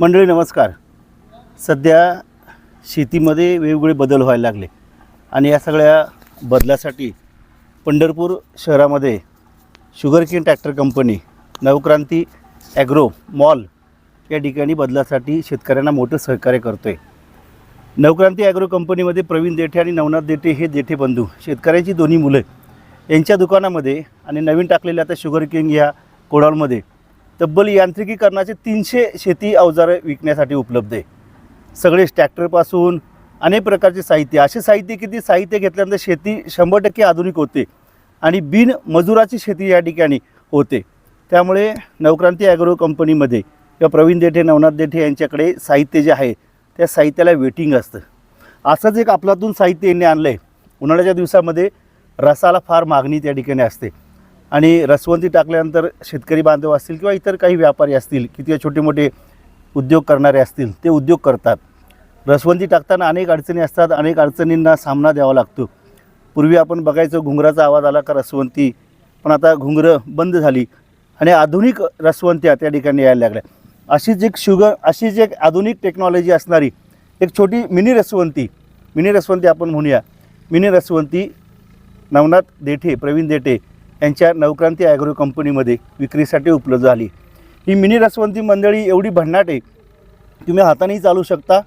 मंडळी नमस्कार. सध्या शेतीमध्ये वेगवेगळे बदल व्हायला लागले आणि या सगळ्या बदलासाठी पंढरपूर शहरामध्ये sugar cane tractor company Navkranti agro mall या ठिकाणी बदलासाठी शेतकऱ्यांना मोठं सहकार्य करतो आहे नवक्रांती ॲग्रो कंपनीमध्ये प्रवीण देठे आणि नवनाथ देठे हे देठे बंधू. शेतकऱ्याची दोन्ही मुलं यांच्या दुकानामध्ये आणि नवीन टाकलेल्या आता शुगर किंग या कोडालमध्ये तब्बल यांत्रिकीकरणाचे तीनशे शेती अवजारं विकण्यासाठी उपलब्ध आहे. सगळेच ट्रॅक्टरपासून अनेक प्रकारचे साहित्य. असे साहित्य किती साहित्य घेतल्यानंतर शेती शंभर टक्के आधुनिक होते आणि बिन मजुराची शेती या ठिकाणी होते. त्यामुळे नवक्रांती ॲग्रो कंपनीमध्ये किंवा प्रवीण देठे नवनाथ देठे यांच्याकडे साहित्य जे आहे त्या साहित्याला वेटिंग असतं. असंच एक आपलातून साहित्य यांनी आणलं आहे उन्हाळ्याच्या दिवसामध्ये रसाला फार मागणी त्या ठिकाणी असते. आणि रसवंती टाकल्यानंतर शेतकरी बांधव असतील किंवा इतर काही व्यापारी असतील किती छोटे मोठे उद्योग करणारे असतील ते उद्योग करतात. रसवंती टाकताना अनेक अडचणी असतात अनेक अडचणींना सामना द्यावा लागतो. पूर्वी आपण बघायचो घुंगराचा आवाज आला का रसवंती पण आता घुंगरं बंद झाली आणि आधुनिक रसवंत्या त्या ठिकाणी यायला लागल्या. अशीच एक शुगर अशीच एक आधुनिक टेक्नॉलॉजी असणारी एक छोटी मिनी रसवंती मिनी रसवंती आपण म्हणूया. मिनी रसवंती नवनाथ देठे प्रवीण देठे यांच्या नवक्रांती ॲग्रो कंपनीमध्ये विक्रीसाठी उपलब्ध झाली. ही मिनी रसवंती मंडळी एवढी भन्नाट आहे. तुम्ही हातानेही चालू शकता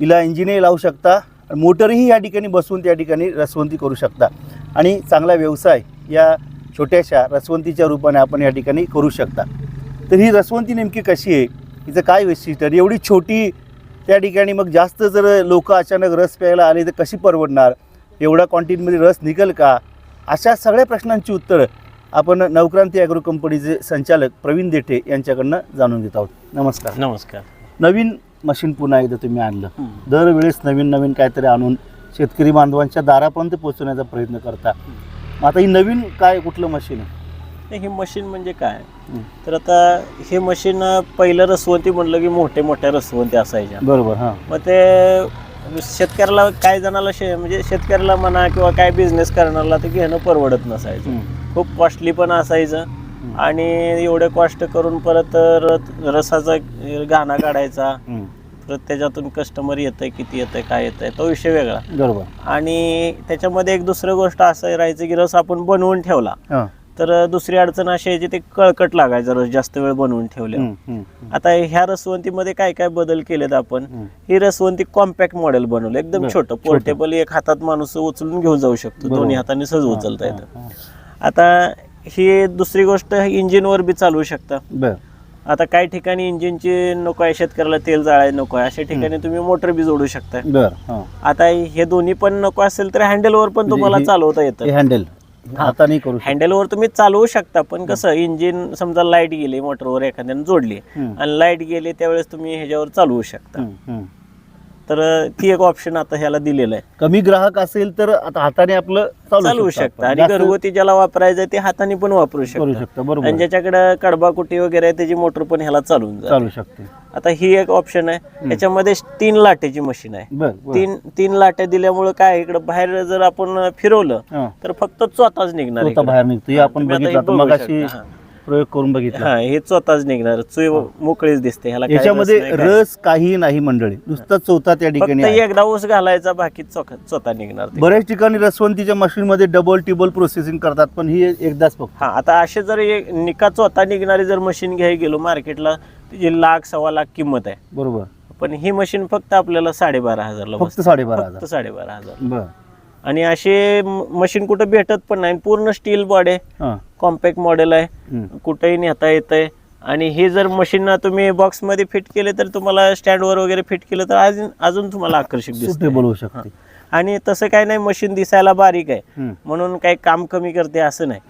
हिला इंजिनही लावू शकता मोटरही या ठिकाणी बसून त्या ठिकाणी रसवंती करू शकता. आणि चांगला व्यवसाय या छोट्याशा रसवंतीच्या रूपाने आपण या ठिकाणी करू शकता. तर ही रसवंती नेमकी कशी आहे? हिचं काय वैशिष्ट्य? एवढी छोटी त्या ठिकाणी मग जास्त जर लोक अचानक रस प्यायला आले तर कशी परवडणार? एवढ्या क्वांटिटीमध्ये रस निघेल का? अशा सगळ्या प्रश्नांची उत्तरं आपण नवक्रांती ॲग्रो कंपनीचे संचालक प्रवीण देठे यांच्याकडनं जाणून घेत आहोत. नमस्कार. नमस्कार. नवीन मशीन पुन्हा एकदा तुम्ही आणलं. दरवेळेस नवीन नवीन काहीतरी आणून शेतकरी बांधवांच्या दारापर्यंत पोहोचवण्याचा प्रयत्न करता. आता ही नवीन काय कुठलं मशीन आहे? हे मशीन म्हणजे काय. तर आता हे मशीन पहिलं रसवंती म्हणलं की मोठे मोठ्या रसवंती असायच्या. बरोबर हां. मग ते शेतकऱ्याला काय जणाला शे म्हणजे शेतकऱ्याला म्हणा किंवा काय बिझनेस करणारला ते घेणं परवडत नसायचं. खूप कॉस्टली पण असायचं. आणि एवढे कॉस्ट करून परत रसाचा गाणा काढायचा. परत त्याच्यातून कस्टमर येतंय किती येतंय काय येतंय तो विषय वेगळा. बरोबर. आणि त्याच्यामध्ये एक दुसरं गोष्ट असं राहायचं की रस आपण बनवून ठेवला. तर दुसरी अडचण अशी आहे ते कळकट लागायचं रस जास्त वेळ बनवून ठेवले आता ह्या रसवंतीमध्ये काय काय बदल केलेत आपण? हं. रसवंती कॉम्पॅक्ट मॉडेल बनवलं एकदम छोटं. पोर्टेबल एक हातात माणूस उचलून घेऊन जाऊ शकतो. दोन्ही हाताने सहज उचलता येतं. आता ही दुसरी गोष्ट इंजिनवर बी चालवू शकता. आता काही ठिकाणी इंजिनची नको आहे शेतकऱ्याला तेल जाळायला नको आहे अशा ठिकाणी तुम्ही मोटर बी जोडू शकता बरं आता हे दोन्ही पण नको असेल तर हँडलवर पण तुम्हाला हे- चालवता येतं. हे हँडल हाताने करू. हँडलवर तुम्ही चालवू शकता पण कसं इंजिन समजा लाइट गेली मोटरवर एखाद्याने जोडली. आणि लाइट गेली त्यावेळेस तुम्ही ह्याच्यावर चालवू शकता. तर ती एक ऑप्शन आता ह्याला दिलेलं आहे. कमी ग्राहक असेल तर आता हाताने आपलं चालवू शकता आणि घरगुती ज्याला वापरायचं ते हाताने पण वापरू शकता. बरोबर. आणि ज्याच्याकडे कडबाकुटी वगैरे आहे त्याची मोटर पण ह्याला चालून चालू शकते. आता ही एक ऑप्शन आहे. याच्यामध्ये तीन लाटेची मशीन आहे. तीन तीन लाट्या दिल्यामुळे काय इकडे बाहेर जर आपण फिरवलं. तर फक्त चोताच निघणार. बाहेर निघतो. आपण प्रयोग करून बघितला. हा हे चोताच निघणार. चुई मोकळीच दिसते. ह्याला काय याच्यामध्ये रस नाही, काय. रस काही नाही मंडळी. नुसता चौथा त्या ठिकाणी फक्त आहे. एकदा ऊस घालायचा बाकी चोखा चोथा निघणार ते. बऱ्याच ठिकाणी रसवंतीच्या मशीन मध्ये डबल टिबल प्रोसेसिंग करतात पण ही एकदाच फक्त. हा आता असे जर एक निका चोथा निघणारी जर मशीन घ्यायला गेलो मार्केटला तिची लाख सव्वा लाख किंमत आहे. बरोबर. पण ही मशीन फक्त आपल्याला साडेबारा हजारला फक्त बसते. साडेबारा फक्त हजार. साडेबारा हजार. बर. आणि असे मशीन कुठं भेटत पण नाही. पूर्ण स्टील बॉडी आहे. हां. कॉम्पॅक्ट मॉडेल आहे. कुठेही नेता येतंय. आणि हे जर मशीन तुम्ही बॉक्समध्ये फिट केले तर तुम्हाला स्टँडवर वगैरे फिट केलं तर अजून अजून तुम्हाला आकर्षक सुटेबल होऊ शकते. आणि तसं काय नाही मशीन दिसायला बारीक आहे. म्हणून काही काम कमी करते असं नाही.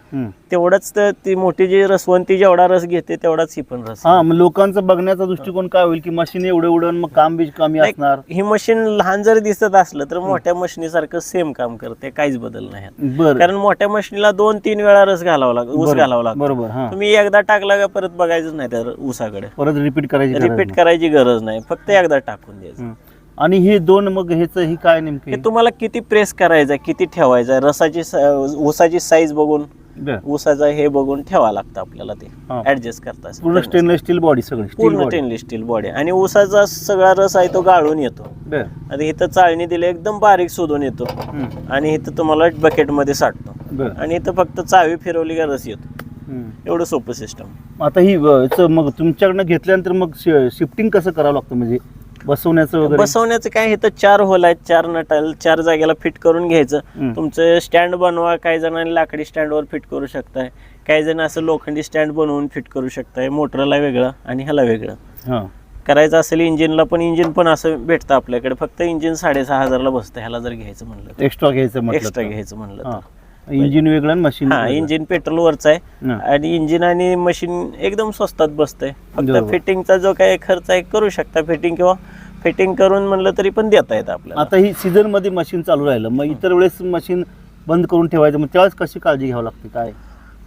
तेवढंच तर ती मोठी जी रसवंती जेवढा रस घेते तेवढाच ही पण रस. हा मग लोकांचा बघण्याचा दृष्टिकोन काय होईल की मशीन एवढं एवढं मग काम बीज कमी असणार? ही मशीन लहान जरी दिसत असलं तर मोठ्या मशीनीसारखं सेम काम करते काहीच बदल नाही कारण मोठ्या मशीनीला दोन तीन वेळा रस घालावा लागतो ऊस घालावा लागतो. बरोबर तुम्ही एकदा टाकला का परत बघायचं नाही त्या ऊसाकडे. परत रिपीट करायची रिपीट करायची गरज नाही फक्त एकदा टाकून द्यायचं. आणि हे दोन मग ह्याच ही काय नेमकी तुम्हाला किती प्रेस करायचं किती ठेवायचं रसाची स- ऊसाची साईज बघून बर. ऊसाचा हे बघून ठेवा लागतं आपल्याला ते. हा. ऍडजस्ट करता पूर्ण स्टेनलेस स्टील बॉडी सगळी पूर्ण स्टेनलेस स्टील बॉडी आणि ऊसाचा सगळा रस आहे तो गाळून येतो. बर. आता इथं चाळणी दिली एकदम बारीक शोधून येतो. हम्म. आणि इथं तुम्हाला बकेटमध्ये साठतो. बर. आणि इथं फक्त चावी फिरवली का रस येतो. हम्म. एवढं सोपं सिस्टम आता ही मग तुमच्याकडनं घेतल्यानंतर मग शिफ्टिंग कसं करावं लागतं? म्हणजे बसवण्याचं वगैरे? बसवण्याचं काय इथं चार होल आहेत चार नटाल चार जागेला फिट करून घ्यायचं. तुमचं स्टँड बनवा काही जणांनी लाकडी स्टँडवर फिट करू शकताय. काही जण असं लोखंडी स्टँड बनवून फिट करू शकताय. मोटरला वेगळं आणि ह्याला वेगळं. हां. करायचं असेल इंजिनला पण इंजिन पण असं भेटतं आपल्याकडे. फक्त इंजिन साडेसहा हजारला बसतं ह्याला जर घ्यायचं म्हणलं तर. एक्स्ट्रा घ्यायचं एक्स्ट्रा तर. घ्यायचं म्हणलं हां. तर. इंजिन वेगळं आणि मशीन हा इंजिन पेट्रोलवरच आहे. हां. आणि इंजिन आणि मशीन एकदम स्वस्तात बसतंय. फक्त. फिटिंगचा जो काही खर्च आहे करू शकता फिटिंग किंवा फिटिंग करून म्हणलं तरी पण देता येतं आपल्याला. आता ही सीझनमध्ये मशीन चालू राहिलं. मग इतर वेळेस मशीन बंद करून ठेवायचं मग त्यावेळेस कशी काळजी घ्यावी लागते? काय?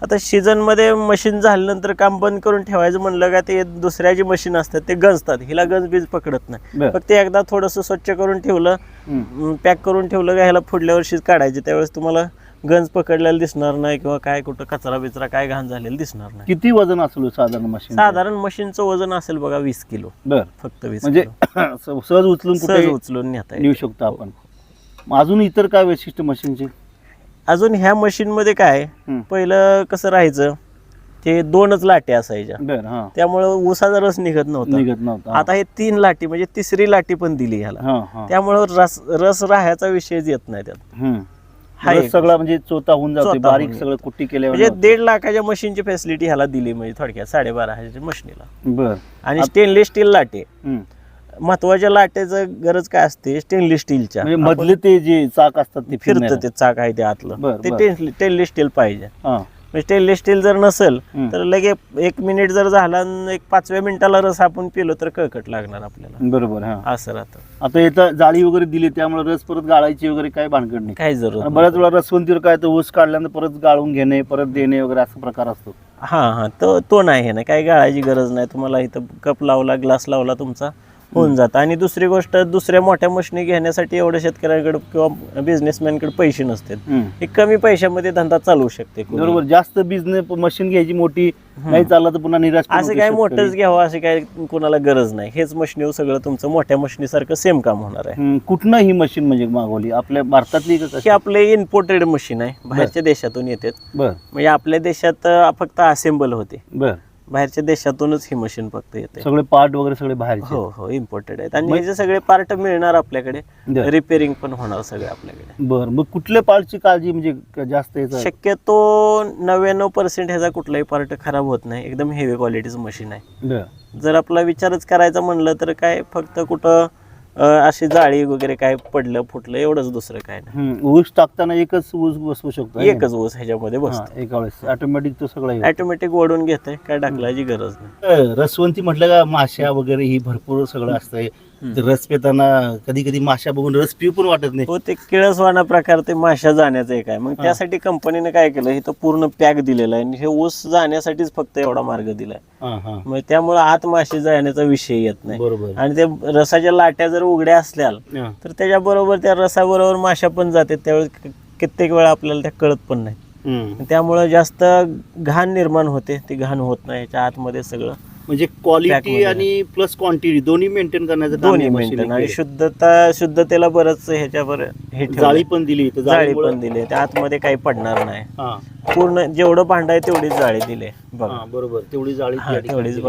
आता सीझनमध्ये मशीन झाल्यानंतर काम बंद करून ठेवायचं म्हणलं का ते दुसऱ्या जी मशीन असतात ते गंजतात. हिला गंज बीज पकडत नाही. बरं. फक्त एकदा थोडंसं स्वच्छ करून ठेवलं हम्म. पॅक करून ठेवलं का ह्याला पुढल्या वर्षीच काढायचे. त्यावेळेस तुम्हाला गंज पकडलेला दिसणार नाही किंवा काय कुठं कचरा बिचरा काय घाण झालेला दिसणार नाही. किती वजन असलो साधारण मशीन साधारण मशीनचं वजन असेल बघा वीस किलो. बर. फक्त वीस म्हणजे किलो. सहज उचलून सहज कुठे उचलून नेता नेऊ. शकतो आपण. मग अजून इतर काय वैशिष्ट्य मशीनचे अजून ह्या मशीन मध्ये काय. पहिलं कसं राहायचं ते दोनच लाटे असायच्या. बर हा. त्यामुळे ऊसाचा रस निघत नव्हता. निघत नव्हता. आता हे तीन लाटी म्हणजे तिसरी लाटी पण दिली ह्याला. हा हा. त्यामुळं रस रस राहायचा विषयच येत नाही त्यात. हम्म. सगळा म्हणजे चोता होऊन जाते बारीक होऊन सगळं कुट्टी केल्यावर म्हणजे दीड लाखाच्या मशीनची फॅसिलिटी ह्याला दिली म्हणजे थोडक्यात साडेबारा हजारच्या मशीनीला. बर. आणि स्टेनलेस स्टील लाटे. हम्म. महत्त्वाच्या लाटेचं गरज काय असते? स्टेनलेस स्टीलच्या म्हणजे मधले ते जे चाक असतात ते फिरतं फिरण्याला. ते चाक आहे ते आतलं. बरं, ते बरं. स्टेनलेस स्टील पाहिजे. हा. स्टेनलेस स्टील जर नसेल. तर लगे एक मिनिट जर झाला आणि एक पाचव्या मिनिटाला रस आपण पिलो तर कळकट लागणार आपल्याला. बरोबर हा. असं राहतं. आता इथं जाळी वगैरे दिली त्यामुळे रस परत गाळायची वगैरे काय भानगड नाही. काही जरूर बऱ्याच वेळा रसवंतीवर काय तर ऊस काढल्यानंतर परत गाळून घेणे परत देणे वगैरे असा प्रकार असतो. हा हा. तो तो नाही ना काही गाळायची गरज नाही. तुम्हाला इथं कप लावला ग्लास लावला तुमचा. होऊन जातं. आणि दुसरी गोष्ट दुसऱ्या मोठ्या मशिनी घेण्यासाठी एवढ्या शेतकऱ्यांकडे किंवा बिझनेसमॅनकडे पैसे नसतात. हे कमी पैशामध्ये धंदा चालू शकते. बरोबर. जास्त बिझनेस मशीन घ्यायची मोठी नाही चालला तर पुन्हा निराश असं काय. मोठंच घ्यावं असं काय कुणाला गरज नाही. हेच मशिनीवर सगळं तुमचं मोठ्या मशिनीसारखं सेम काम होणार आहे. कुठनं ही मशीन म्हणजे मागवली? आपल्या भारतातली का हे? आपले इम्पोर्टेड मशीन आहे. बाहेरच्या देशातून येतात. बर. म्हणजे आपल्या देशात फक्त असेंबल होते. बर. बाहेरच्या देशातूनच ही मशीन फक्त येते. सगळे पार्ट वगैरे सगळे बाहेरचे हो हो इम्पोर्टेड आहेत. आणि ह्याचे सगळे पार्ट मिळणार आपल्याकडे. रिपेअरिंग पण होणार सगळे आपल्याकडे. बर मग कुठल्या पार्टची काळजी म्हणजे जास्त शक्यतो नव्याण्णव पर्सेंट ह्याचा कुठलाही पार्ट खराब होत नाही. एकदम हेवी क्वालिटीचं मशीन आहे. जर आपला विचारच करायचा म्हणलं तर काय फक्त कुठं अशी जाळी वगैरे काय पडलं फुटलं एवढंच दुसरं काय नाही. हम्म, ऊस टाकताना एकच ऊस बसवू शकतो है? एकच ऊस ह्याच्यामध्ये हा, बसतो. एका वेळेस. ऑटोमॅटिक तो सगळा येतो. ऑटोमॅटिक ओढून घेतंय काय टाकलायची गरज नाही. अ, रसवंती म्हटलं का माश्या वगैरे ही भरपूर सगळं असतंय. तर रस पिताना कधी कधी माश्या बघून रस पिऊ पण वाटत नाही. हो ते किळसवाना प्रकार ते माशा जाण्याचं एक आहे. मग त्यासाठी कंपनीने काय केलं इथं पूर्ण पॅक दिलेला आहे आणि हे ऊस जाण्यासाठीच फक्त एवढा मार्ग दिलाय. हा हा. मग त्यामुळे आत माशी जाण्याचा विषय येत नाही. बरोबर. आणि ते रसाच्या लाट्या जर उघड्या असल्या हा. तर त्याच्याबरोबर त्या रसाबरोबर माशा पण जाते त्यावेळेस कित्येक वेळा आपल्याला त्या कळत पण नाही. त्यामुळं जास्त घाण निर्माण होते. ती घाण होत नाही याच्या आतमध्ये सगळं. म्हणजे क्वालिटी. आणि प्लस क्वांटिटी दोन्ही मेंटेन करण्याचं दोन्ही मेंटेन ने आणि. शुद्धता शुद्धतेला बरंच ह्याच्यावर हे. जाळी पण दिली जाळी पण दिली. त्या आतमध्ये काही पडणार नाही. हा. पूर्ण जेवढं भांड आहे तेवढीच जाळी दिली. बघा. हा बरोबर. तेवढी जाळी तेवढीच दिली.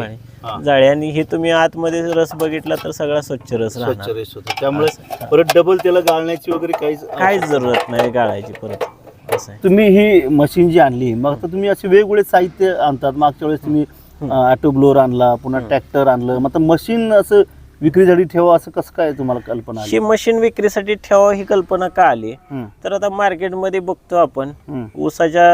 जाळी हा. आणि हे तुम्ही आतमध्ये रस बघितला तर सगळा स्वच्छ रस स्वच्छ रेस होतो. त्यामुळे परत डबल त्याला गाळण्याची वगैरे काहीच काहीच जरूरत नाही गाळायची परत. तुम्ही ही मशीन जी आणली मग आता तुम्ही असे वेगवेगळे साहित्य आणतात. मागच्या वेळेस तुम्ही ऑटो ब्लोअर आणला पुन्हा ट्रॅक्टर आणलं. मग आता मशीन असं विक्रीसाठी ठेवा असं कसं काय तुम्हाला कल्पना आली? ही मशीन विक्रीसाठी ठेवा ही कल्पना का आली? हम्म, तर आता मार्केटमध्ये बघतो आपण हम्म, ऊसाच्या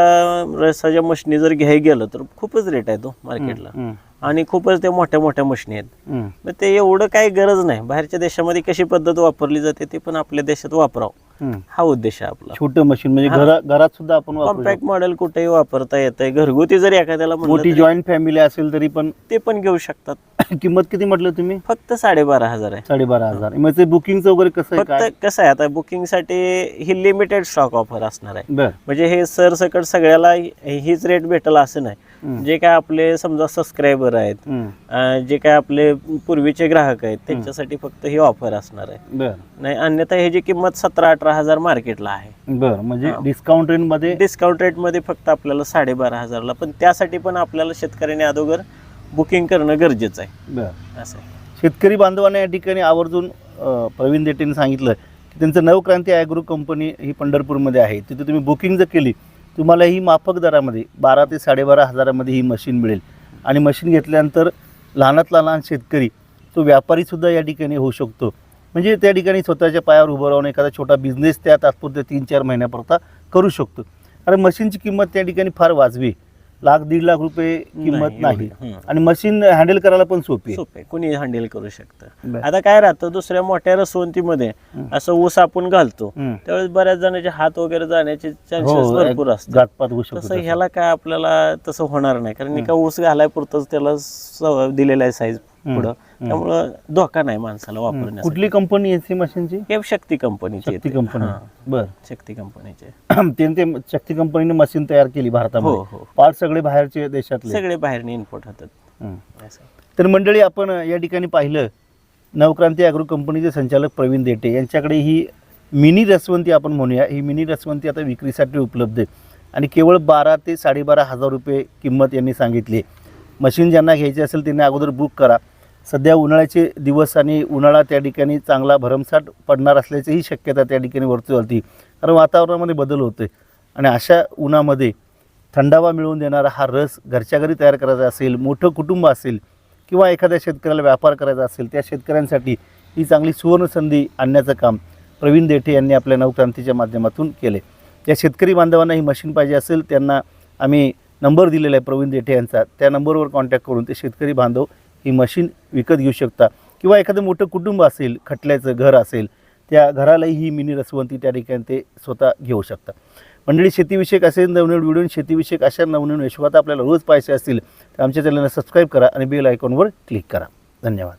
रसाच्या मशनी जर घ्याय गेलं तर खूपच रेट आहे तो मार्केटला हम्म, आणि खूपच ते मोठ्या मोठ्या मशनी आहेत. हम्म. मग ते एवढं काही गरज नाही. बाहेरच्या देशामध्ये कशी पद्धत वापरली जाते ते पण आपल्या देशात वापरावं. हा उद्देश आहे आपला. छोटं मशीन म्हणजे हा. घरा घरात सुद्धा आपण वापरू कॉम्पॅक्ट मॉडेल कुठेही वापरता येतंय. घरगुती जरी एखाद्याला शकतो. म्हणलं मोठी तरी जॉईंट फॅमिली असेल तरी पण ते पण घेऊ शकतात. किंमत किती म्हटलं तुम्ही? फक्त साडेबारा हजार आहे. साडेबारा हजार. मग ते बुकिंगचं वगैरे कसं आहे? काय? फक्त कसं आहे? आता बुकिंगसाठी ही लिमिटेड स्टॉक ऑफर असणार आहे. बर. म्हणजे हे सरसकट सगळ्याला हि- हीच रेट भेटल असं नाही. हम्म. जे काय आपले समजा सबस्क्रायबर आहेत हम्म. अं, जे काय आपले पूर्वीचे ग्राहक आहेत त्यांच्यासाठी फक्त ही ऑफर असणार आहे. बर. नाही अन्यथा ह्याची किंमत सतरा अठरा हजार मार्केटला आहे. बर म्हणजे हा. डिस्काउंट रेटमध्ये डिस्काउंट रेटमध्ये फक्त आपल्याला साडेबारा हजारला पण त्यासाठी पण आपल्याला शेतकऱ्याने अगोदर बुकिंग करणं गरजेचं आहे. बर. असं आहे. शेतकरी बांधवांना या ठिकाणी आवर्जून अ, प्रवीण देटेने सांगितलं की त्यांचं नवक्रांती ॲग्रो कंपनी ही पंढरपूरमध्ये आहे. तिथे तुम्ही बुकिंग जर केली तुम्हाला ही माफक दरामध्ये बारा ते साडेबारा हजारामध्ये ही मशीन मिळेल. आणि मशीन घेतल्यानंतर लहानातला लहान शेतकरी तो व्यापारीसुद्धा या ठिकाणी होऊ शकतो. म्हणजे त्या ठिकाणी स्वतःच्या पायावर उभं राहून एखादा छोटा बिझनेस त्या तात्पुरत्या तीन चार महिन्यापुरता करू शकतो कारण मशीनची किंमत त्या ठिकाणी फार वाजवी. लाख दीड लाख रुपये किंमत नाही. आणि मशीन हँडल करायला पण सोपी सोपे कुणी हँडल करू शकतं. आता काय राहतं दुसऱ्या मोठ्या रसवंतीमध्ये. असं ऊस आपण घालतो. त्यावेळेस बऱ्याच जणांचे हात वगैरे जाण्याचे चान्सेस हो भरपूर असतात तसं. ह्याला काय आपल्याला तसं होणार नाही कारण एका ऊस घालाय पुरतच त्याला दिलेला आहे साईज पुढं. त्यामुळं धोका नाही माणसाला हम्म. वापरण्यासाठी. कुठली कंपनी आहे सी मशीनची? हे शक्ती कंपनीची शक्ती. कंपनी हां, बर. शक्ती कंपनीचे त्याने ते शक्ती कंपनीने मशीन तयार केली हो भारतामध्ये. हो पार्ट सगळे बाहेरचे देशातले. सगळे बाहेरने इनपुट होतात. असं. तर मंडळी आपण या ठिकाणी पाहिलं नवक्रांती ॲग्रो कंपनीचे संचालक प्रवीण देटे यांच्याकडे ही मिनी रसवंती आपण म्हणूया. ही मिनी रसवंती आता विक्रीसाठी उपलब्ध आहे. आणि केवळ बारा ते साडेबारा हजार रुपये किंमत यांनी सांगितली मशीन ज्यांना घ्यायची असेल त्यांनी अगोदर बुक करा. सध्या उन्हाळ्याचे दिवस आणि उन्हाळा त्या ठिकाणी चांगला भरमसाठ पडणार असल्याचीही शक्यता त्या ठिकाणी वर्तवती कारण वातावरणामध्ये बदल होते आणि अशा उन्हामध्ये थंडावा मिळवून देणारा हा रस घरच्या घरी तयार करायचा असेल मोठं कुटुंब असेल किंवा एखाद्या शेतकऱ्याला व्यापार करायचा असेल त्या शेतकऱ्यांसाठी ही चांगली सुवर्ण संधी आणण्याचं काम प्रवीण देठे यांनी आपल्या नवक्रांतीच्या माध्यमातून केले या शेतकरी बांधवांना ही मशीन पाहिजे असेल त्यांना आम्ही नंबर दिलेला आहे प्रवीण देठे यांचा. त्या नंबरवर कॉन्टॅक्ट करून ते शेतकरी बांधव ही मशीन विकत घेऊ शकता. किंवा एखादं मोठं कुटुंब असेल खटल्याचं घर असेल त्या घरालाही ही मिनी रसवंती त्या ठिकाणी ते स्वतः घेऊ शकता. मंडळी शेतीविषयक असेल नवनवीन व्हिडिओ शेतीविषयक अशा नवनवीन यशोगाथा आपल्याला रोज पाहायचे असतील तर आमच्या चॅनलला सबस्क्राईब करा आणि बेल आयकॉनवर क्लिक करा. धन्यवाद.